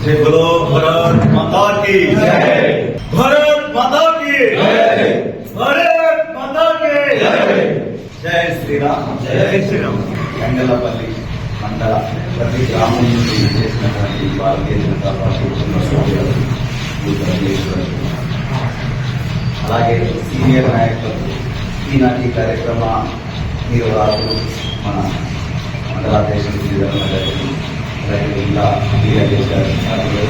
जय बोलो भारत माता की भारत माता की भारत माता की జై శ్రీరామ్ జై శ్రీరామ్ గంగలపల్లి మండల ప్రతి గ్రామం నుంచి చేసినటువంటి భారతీయ జనతా పార్టీ కుటుంబ సభ్యులు ఉత్తరప్రదేశ్వరులు. అలాగే సీనియర్ నాయకులు ఈనాటి కార్యక్రమ నిర్వాహకులు మన మండలాధ్యక్ష శ్రీధరణ గారికి అలాగే జిల్లా డిఎల్ఏ గారి సార్లు,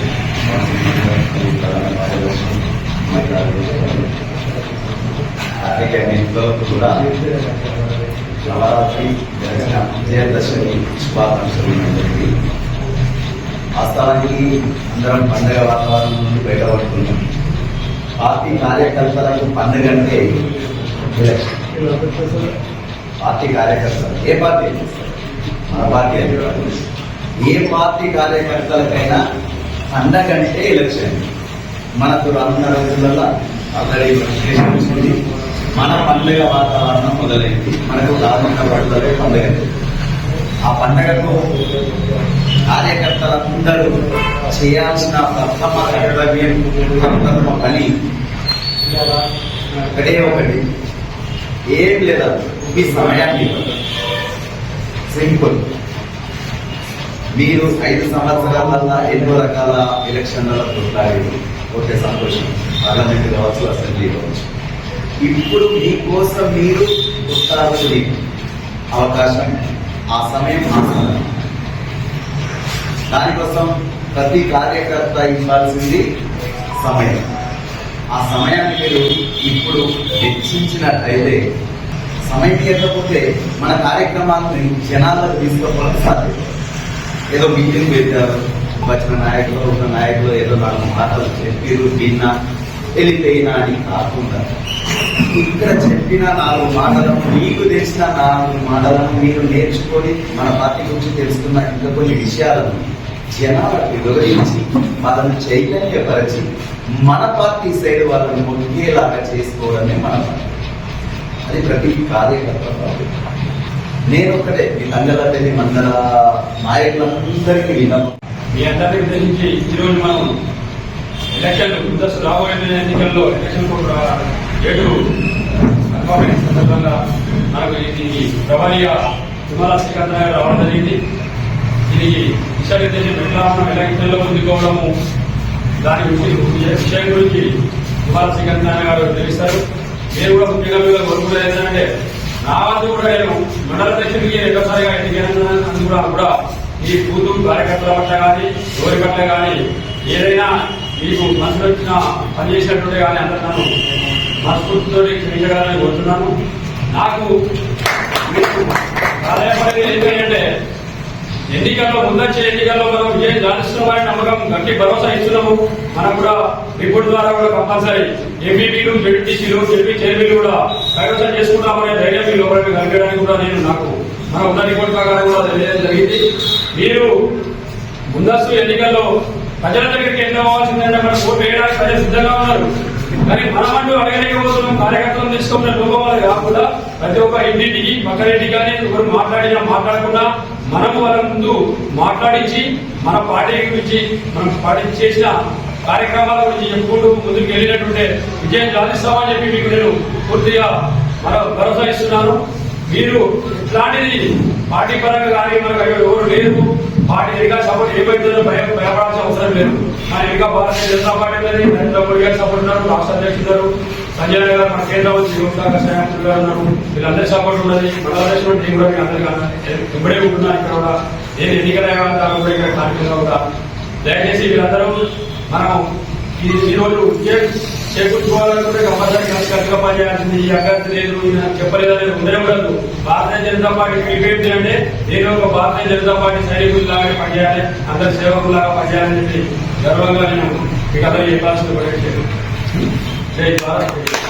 ప్రధాన కార్యదర్శి మహిళా అధ్యక్షులు, అలాగే అన్నింటిలో కూడా నవరాత్రి దర్శన విజయదశమి శుభాకాంక్షలు అందరికీ వాస్తవానికి అందరం పండగ వాతావరణం నుండి బయటపడుతున్నాం పార్టీ కార్యకర్తలకు పండుగ అంటే ఎలక్షన్. పార్టీ కార్యకర్తలు ఏ పార్టీ మన పార్టీ అని కాదు. ఏ పార్టీ కార్యకర్తలకైనా పండగ అంటే ఎలక్షన్. మనకు రానున్న రోజులలో ఆల్రెడీ నోటిఫికేషన్ వచ్చింది మన పండుగ వాతావరణం మొదలైంది. మనకు రానున్న రోజులే పండుగ. ఆ పండుగకు కార్యకర్తలందరూ చేయాల్సిన ప్రథమ కర్తవ్యం ప్రథమ పని. ఒకటే ఒకటి. ఏం లేదా? మీ సమయాన్ని సింపుల్. మీరు ఐదు సంవత్సరాల ఎన్నో రకాల ఎలక్షన్లలో కొట్లాడారు ఓకే సంతోషం. పార్లమెంట్ కావచ్చు అసెంబ్లీ కావచ్చు. ఇప్పుడు మీకోసం మీరు కొట్లాడుకునే అవకాశం ఆ సమయం ఆ సమయం. దానికోసం ప్రతి కార్యకర్త ఇవ్వాల్సింది సమయం. ఆ సమయాన్ని మీరు ఇప్పుడు హెచ్చించినట్లయితే సమయం ఇవ్వకపోతే మన కార్యక్రమాన్ని జనాలకు తీసుకోవడం సాధ్యం. ఏదో మీటింగ్ పెట్టారు. వచ్చిన నాయకులు ఉన్న నాయకులు ఏదో నాలుగు మాటలు చెప్పారు విన్నా వెళ్ళిపోయినా అని కాకుండా. ఇక్కడ చెప్పిన నాలుగు మాటలను మీకు తెలిసిన నాలుగు మాటలను మీరు నేర్చుకొని మన పార్టీ గురించి తెలుసుకున్న ఇంకా కొన్ని విషయాలను జనాలకు వివరించి వాళ్ళని చైతన్యపరచి మన పార్టీ సైడ్ వాళ్ళని మొక్కేలాగా చేసుకోవడమే మన అది ప్రతి కార్యకర్త బాధ్యత. నేను ఒక్కటే మీ తంగలపల్లి మండల నాయకులందరికీ విన్నపం మీ అందరికీ తెలిసి ఈరోజు మనం ఎలక్షన్ ముందస్తు రాబోయే ఎన్నికల్లో ఎలక్షన్ కోడ్ ఏడు కన్ఫర్మేషన్ సందర్భంగా మనకు దీనికి ప్రభావిగా తిరుమల శ్రీకాంత్ గారు రావడం జరిగింది. దీనికి విశాఖదేశం ఎట్లా మనం ఎలక్షన్లో ముందుకోవడము దాని గురించి విషయం గురించి తిరుమల శ్రీకాంత్ గారు తెలుస్తారు నేను కూడా ముఖ్యంగా మీరు కోరుకునేది ఏంటంటే నా కూడా నేను మండల అధ్యక్షుడికి రెండోసారిగా కూడా కూడా ఈ కూతురు కార్యకర్తల పట్ల కానీ ఎవరి పట్ల కానీ ఏదైనా మీకు మనసులో వచ్చిన పని కానీ అందరూ నన్ను మనస్ఫూర్తితో క్షమించగలని కోరుతున్నాను. నాకు ఏంటంటే ఎన్నికల్లో ముందచ్చే ఎన్నికల్లో మనం విజయం సాధిస్తున్నామని నమ్మకం గట్టి భరోసా ఇస్తున్నాము. మనం కూడా రిపోర్ట్ ద్వారా కూడా కంపల్సరీ ఎంపీపీలు జడ్పీసీలు జడ్పీ చైర్మన్లు కూడా కైవసం చేసుకుంటామనే ధైర్యం మీ లోపలికి కలిగడానికి కూడా నేను నాకు మన ఉన్న రిపోర్ట్ ప్రకారం కూడా తెలియజేయడం జరిగింది. మీరు ముందస్తు ఎన్నికల్లో ప్రజల దగ్గరికి ఎన్నో అవ్వాల్సిందంటే మనం ఓటు వేయడానికి ప్రజలు సిద్ధంగా ఉన్నారు. కానీ మనమంటూ అడగలేకపోతున్నాం కార్యకర్తలు తీసుకున్న లోపం వల్ల కాకుండా ప్రతి ఒక్క ఇంటికి పక్కనింటికి కానీ ఎవరు మాట్లాడినా మాట్లాడకుండా మనం వాళ్ళ ముందు మాట్లాడించి మన పార్టీ గురించి మనం పార్టీ చేసిన కార్యక్రమాల గురించి చెప్పుకుంటూ ముందుకు వెళ్ళినట్టుంటే విజయం సాధిస్తామని చెప్పి మీకు నేను పూర్తిగా మరో భరోసా ఇస్తున్నాను. మీరు ఇట్లాంటిది పార్టీ పరంగా కానీ మనకు ఎవరు లేరు. పార్టీ ఎన్నిక సపోర్ట్ ఏమైతుందో భయం భయపడాల్సిన అవసరం లేదు. మన ఎన్నిక భారతీయ జనతా పార్టీ నరేంద్ర మోడీ గారు సపోర్ట్ ఉన్నారు రాష్ట్ర అధ్యక్షులు సంజయ్ గారు మన కేంద్ర మంత్రి యువత శ్రేయాంకులు గారు ఉన్నారు వీళ్ళందరి సపోర్ట్ ఉన్నది. మన టీం నేను కూడా అందరికీ ఇప్పుడే ఉంటున్నాను ఇక్కడ కూడా. నేను ఎన్నికల కూడా ఇక్కడ కార్యక్రమంలో కూడా. దయచేసి వీళ్ళందరూ మనం ఈ ఈ రోజు చేకూర్చుకోవాలనుకుంటే కంపల్సరీ కలిసి కలిసిగా పనిచేయాల్సింది. ఈ అభ్యర్థి లేదు ఈయన చెప్పలేదని ఉండకూడదు భారతీయ జనతా పార్టీ పిలిపేంటి అంటే నేను ఒక భారతీయ జనతా పార్టీ సైనికుల్లాగా పనిచేయాలి. అందరి సేవకుల్లాగా పనిచేయాలని చెప్పి గర్వంగా నేను మీకు అందరూ చెప్పాల్సింది పడే जय भारत।